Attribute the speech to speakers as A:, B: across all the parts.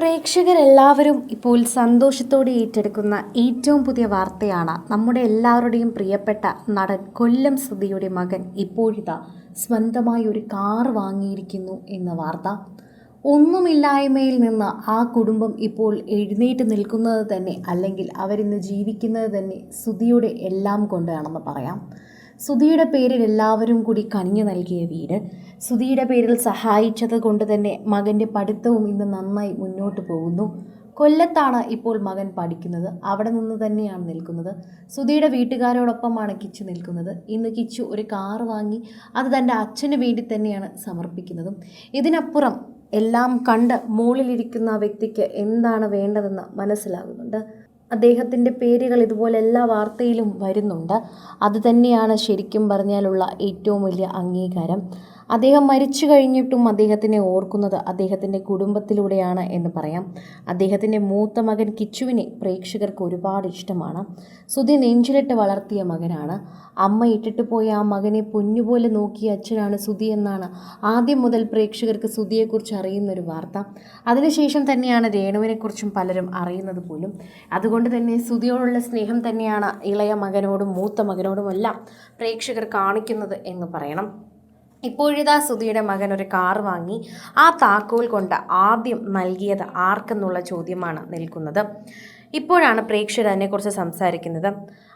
A: പ്രേക്ഷകരെല്ലാവരും ഇപ്പോൾ സന്തോഷത്തോടെ ഏറ്റെടുക്കുന്ന ഏറ്റവും പുതിയ വാർത്തയാണ് നമ്മുടെ എല്ലാവരുടെയും പ്രിയപ്പെട്ട നടൻ കൊല്ലം സുധിയുടെ മകൻ ഇപ്പോഴിതാ സ്വന്തമായി ഒരു കാർ വാങ്ങിയിരിക്കുന്നു എന്ന വാർത്ത. ഒന്നുമില്ലായ്മയിൽ നിന്ന് ആ കുടുംബം ഇപ്പോൾ എഴുന്നേറ്റ് നിൽക്കുന്നത് തന്നെ അല്ലെങ്കിൽ അവരിന്ന് ജീവിക്കുന്നത് തന്നെ സുധിയുടെ എല്ലാം കൊണ്ടാണെന്ന് പറയാം. സുധിയുടെ പേരിൽ എല്ലാവരും കൂടി കനിഞ്ഞു നൽകിയ വീട്. സുധിയുടെ പേരിൽ സഹായിച്ചത് കൊണ്ട് തന്നെ മകന്റെ പഠിത്തവും ഇന്ന് നന്നായി മുന്നോട്ട് പോകുന്നു. കൊല്ലത്താണ് ഇപ്പോൾ മകൻ പഠിക്കുന്നത്. അവിടെ നിന്ന് തന്നെയാണ് നിൽക്കുന്നത്. സുധിയുടെ വീട്ടുകാരോടൊപ്പമാണ് കിച്ചു നിൽക്കുന്നത്. ഇന്ന് കിച്ചു ഒരു കാർ വാങ്ങി അത് തന്റെ അച്ഛന് വേണ്ടി തന്നെയാണ് സമർപ്പിക്കുന്നതും. ഇതിനപ്പുറം എല്ലാം കണ്ട് മുകളിലിരിക്കുന്ന വ്യക്തിക്ക് എന്താണ് വേണ്ടതെന്ന് മനസ്സിലാകുന്നുണ്ട്. അദ്ദേഹത്തിന്റെ പേരുകൾ ഇതുപോലെ എല്ലാ വാർത്തയിലും വരുന്നുണ്ട്. അതുതന്നെയാണ് ശരിക്കും പറഞ്ഞാലുള്ള ഏറ്റവും വലിയ അംഗീകാരം. അദ്ദേഹം മരിച്ചു കഴിഞ്ഞിട്ടും അദ്ദേഹത്തിനെ ഓർക്കുന്നത് അദ്ദേഹത്തിന്റെ കുടുംബത്തിലൂടെയാണ് എന്ന് പറയാം. അദ്ദേഹത്തിന്റെ മൂത്ത മകൻ കിച്ചുവിനെ പ്രേക്ഷകർക്ക് ഒരുപാട് ഇഷ്ടമാണ്. സുധി നെഞ്ചിലിട്ട് വളർത്തിയ മകനാണ്. അമ്മ ഇട്ടിട്ട് പോയ ആ മകനെ പൊന്നുപോലെ നോക്കിയ അച്ഛനാണ് സുധി എന്നാണ് ആദ്യം മുതൽ പ്രേക്ഷകർക്ക് സുധിയെക്കുറിച്ച് അറിയുന്നൊരു വാർത്ത. അതിനുശേഷം തന്നെയാണ് രേണുവിനെക്കുറിച്ചും പലരും അറിയുന്നത് പോലും. അതുകൊണ്ട് തന്നെ സുധിയോടുള്ള സ്നേഹം തന്നെയാണ് ഇളയ മകനോടും മൂത്ത മകനോടുമെല്ലാം പ്രേക്ഷകർ കാണിക്കുന്നത് എന്ന് പറയണം. ഇപ്പോഴിതാ സുധിയുടെ മകൻ ഒരു കാർ വാങ്ങി ആ താക്കോൽ കൊണ്ട് ആദ്യം നൽകിയത് ആർക്കെന്നുള്ള ചോദ്യമാണ് നിൽക്കുന്നത്. ഇപ്പോഴാണ് പ്രേക്ഷകർ അതിനെക്കുറിച്ച് സംസാരിക്കുന്നത്.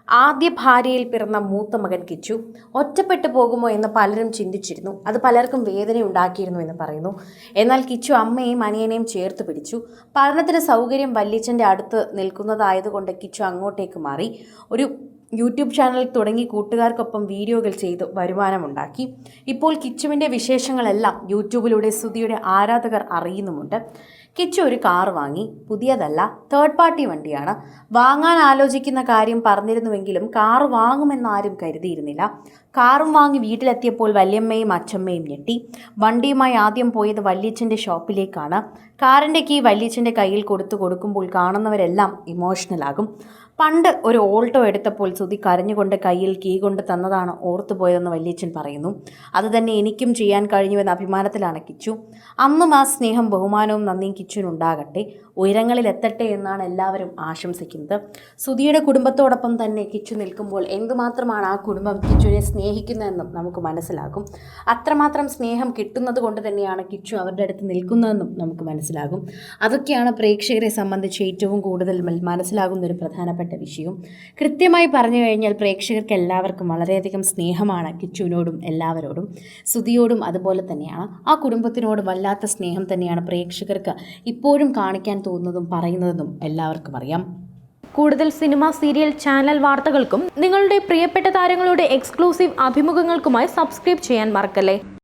A: ആദ്യ ഭാര്യയിൽ പിറന്ന മൂത്ത മകൻ കിച്ചു ഒറ്റപ്പെട്ടു പോകുമോ എന്ന് പലരും ചിന്തിച്ചിരുന്നു. അത് പലർക്കും വേദന ഉണ്ടാക്കിയിരുന്നു എന്ന് പറയുന്നു. എന്നാൽ കിച്ചു അമ്മയെയും അനിയനെയും ചേർത്ത് പിടിച്ചു. പഠനത്തിന് സൗകര്യം വല്യച്ഛന്റെ അടുത്ത് നിൽക്കുന്നതായതുകൊണ്ട് കിച്ചു അങ്ങോട്ടേക്ക് മാറി. ഒരു യൂട്യൂബ് ചാനൽ തുടങ്ങി കൂട്ടുകാർക്കൊപ്പം വീഡിയോകൾ ചെയ്ത് വരുമാനമുണ്ടാക്കി. ഇപ്പോൾ കിച്ചുവിന്റെ വിശേഷങ്ങളെല്ലാം യൂട്യൂബിലൂടെ സുധിയുടെ ആരാധകർ അറിയുന്നുമുണ്ട്. കിച്ചു ഒരു കാർ വാങ്ങി. പുതിയതല്ല തേർഡ് പാർട്ടി വണ്ടിയാണ്. വാങ്ങാൻ ആലോചിക്കുന്ന കാര്യം പറഞ്ഞിരുന്നുവെങ്കിലും കാർ വാങ്ങുമെന്ന് ആരും കരുതിയിരുന്നില്ല. കാറും വാങ്ങി വീട്ടിലെത്തിയപ്പോൾ വല്യമ്മയും അച്ഛമ്മയും ഞെട്ടി. വണ്ടിയുമായി ആദ്യം പോയത് വല്യച്ഛന്റെ ഷോപ്പിലേക്കാണ്. കാറിന്റെ കീ വല്യച്ഛന്റെ കയ്യിൽ കൊടുത്തു കൊടുക്കുമ്പോൾ കാണുന്നവരെല്ലാം ഇമോഷണലാകും പണ്ട് ഒരു ഓൾട്ടോ എടുത്തപ്പോൾ സുധി കരഞ്ഞുകൊണ്ട് കയ്യിൽ കീ കൊണ്ട് തന്നതാണ് ഓർത്തുപോയതെന്ന് വല്യച്ഛൻ പറയുന്നു. അതുതന്നെ എനിക്കും ചെയ്യാൻ കഴിഞ്ഞുവെന്ന അഭിമാനത്തിലാണ് കിച്ചു. അന്നും ആ സ്നേഹം ബഹുമാനവും നന്ദിയും കിച്ചുവിനുണ്ടാകട്ടെ ഉയരങ്ങളിൽ എത്തട്ടെ എന്നാണ് എല്ലാവരും ആശംസിക്കുന്നത്. സുധിയുടെ കുടുംബത്തോടൊപ്പം തന്നെ കിച്ചു നിൽക്കുമ്പോൾ എന്തുമാത്രമാണ് ആ കുടുംബം കിച്ചുവിനെ സ്നേഹിക്കുന്നതെന്നും നമുക്ക് മനസ്സിലാകും. അത്രമാത്രം സ്നേഹം കിട്ടുന്നത് കൊണ്ട് തന്നെയാണ് കിച്ചു അവരുടെ അടുത്ത് നിൽക്കുന്നതെന്നും നമുക്ക് മനസ്സിലാകും. അതൊക്കെയാണ് പ്രേക്ഷകരെ സംബന്ധിച്ച് ഏറ്റവും കൂടുതൽ മനസ്സിലാകുന്ന ഒരു പ്രധാനപ്പെട്ട വിഷയം. കൃത്യമായി പറഞ്ഞു കഴിഞ്ഞാൽ പ്രേക്ഷകർക്ക് എല്ലാവർക്കും വളരെയധികം സ്നേഹമാണ് കിച്ചുവിനോടും എല്ലാവരോടും സുതിയോടും അതുപോലെ തന്നെയാണ്. ആ കുടുംബത്തിനോട് വല്ലാത്ത സ്നേഹം തന്നെയാണ് പ്രേക്ഷകർക്ക് ഇപ്പോഴും കാണിക്കാൻ തോന്നുന്നതും പറയുന്നതെന്നും എല്ലാവർക്കും അറിയാം.
B: കൂടുതൽ സിനിമ സീരിയൽ ചാനൽ വാർത്തകൾക്കും നിങ്ങളുടെ പ്രിയപ്പെട്ട താരങ്ങളുടെ എക്സ്ക്ലൂസീവ് അഭിമുഖങ്ങൾക്കുമായി സബ്സ്ക്രൈബ് ചെയ്യാൻ മറക്കല്ലേ?